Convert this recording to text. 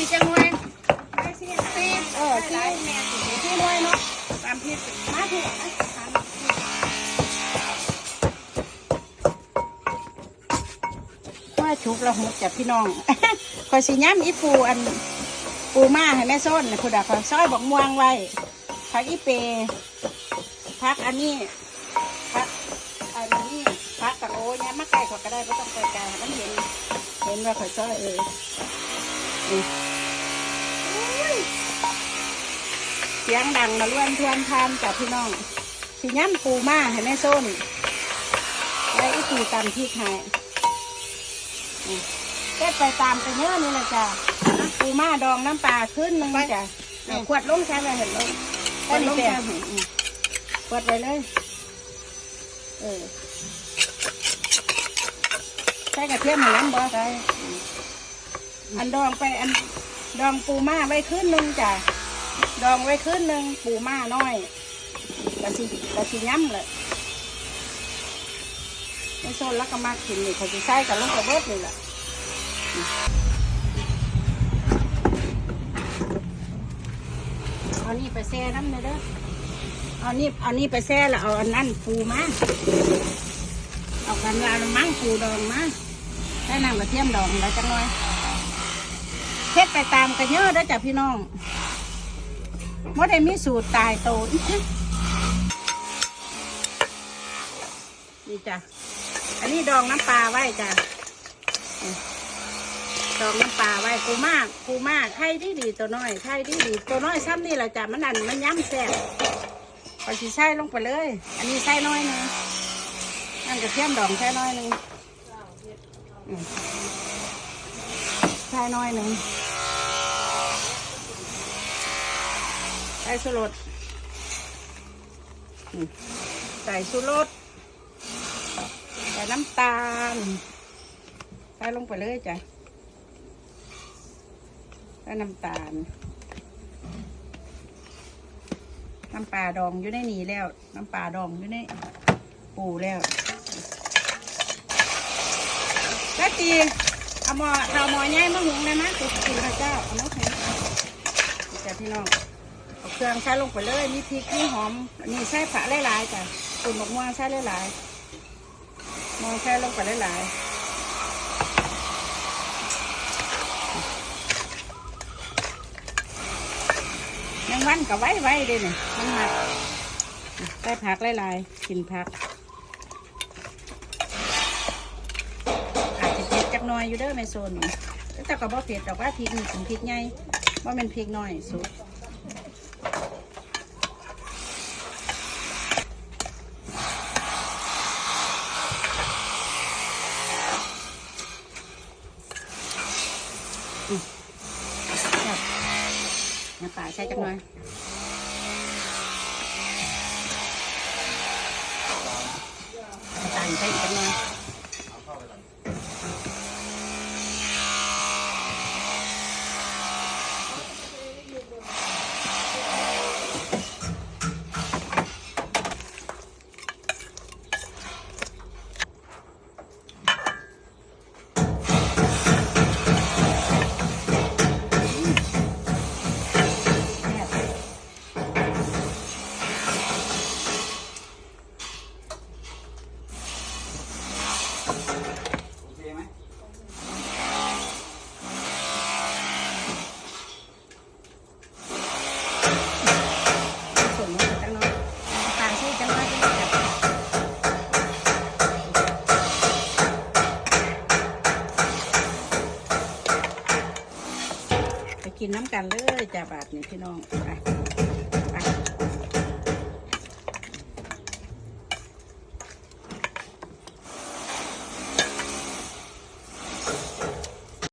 สี่จังหวยสี่เออสี่สี่หวยเนาะตามพี่สิบห้าที่ว่าชุบราหกจากพี่น้องคอยสีย้ำอีปูอันปูมาให้แม่ส้นคุณดาคอยซอยบอกม่วงไว้พักอีเปพักอันนี้พักอันนี้พักตะโลเนี่ยมาไก่ขอก็ได้ก็ต้องไกลๆมันเห็นเห็นว่าคอยซอยเออ เสียงดังมาล้วนทวนทานจากพี่น้องสิย้ำปูมาให้แม่ส้นแล้อีกีตามที่ขายเก็บไปตามไปเยอะนี่แหละจ้ะปูมาดองน้ำปลาขึ้นนึงจ้ะขวดลงใช้ไปเห็นลงขวดลงใช้ขวดไปเลย เออใช้กระเทียมหรือน้ำบ่ใช่อันดองไปอัน ดองปูมาไว้ขึ้นหนึงจ้ะดองไว้ขึ้นหนึงปูมาน้อยกระชิกระชิย้ำเลยไม่โซนแล้วก็มากินนี่เขาจะใส่กับลงกกระเบิดนี่แหละเอานี่ไปแช่น้ำเลยเด้อเอานี่เอานี่ไปแช่แล้วเอาอันนั้นปูมาเอากันลามั่งปูดองมาได้น้ำกระเทียมดองแล้วจังหน่อย เฮ็ดไปตามกันเยอะด้อจ้ะพี่น้องไม่ได้มีสูตรตายโตอีกนี่จ้ะ อันนี้ดองน้ำปลาไว้จ้ะ ดองน้ำปลาไว้กูมากกูมากไข่ดีดีตัวน้อยไข่ดีดีตัวน้อยซ้ำนี่แหละจ้ะมันอันมันย้ำแซ่บพอสีใส่ลงไปเลย อันนี้ใส่น้อยหนึงนั่นกระเทียมดองใส่น้อยหนึง อืมใส่น้อยหนึ่งใส่สุรสใส่สุรสใส่น้ำตาล ใส่ลงไปเลยจ้ะใส่น้ำตาล น้ำปลาดองอยู่ในนี้แล้ว น้ำปลาดองอยู่ในปูแล้วแล้วตี เอาหมอเอาหมอใหญ่มาหุงเลยนะตุกกินพระเจ้าเอามาให้จ้ะพี่น้องเอาเครื่องใส่ลงไปเลยมีพริกมีหอมอันนี้ใส่ผักหลายๆจ้ะตุ่นหมกม่วงใส่หลายๆมองแค่ลงไปหลายๆยังวันกับไว้ไว้เด้เนี่ยมันหักได้ผักหลายๆกินผัก อาจจะเผ็ดจักห น่อยอยู่เด้อไม่โซนแต่ก็บ่เผ็ดดอกว่าพริกนี่เป็นพริกใหญ่ว่าเป็นพริกน้อยสุดน้ำปลาใส่จังหน่อยน้ำตาลใส่อีกจังหน่อย กินน้ำกันเลยจ้าบาทนี่พี่น้องไป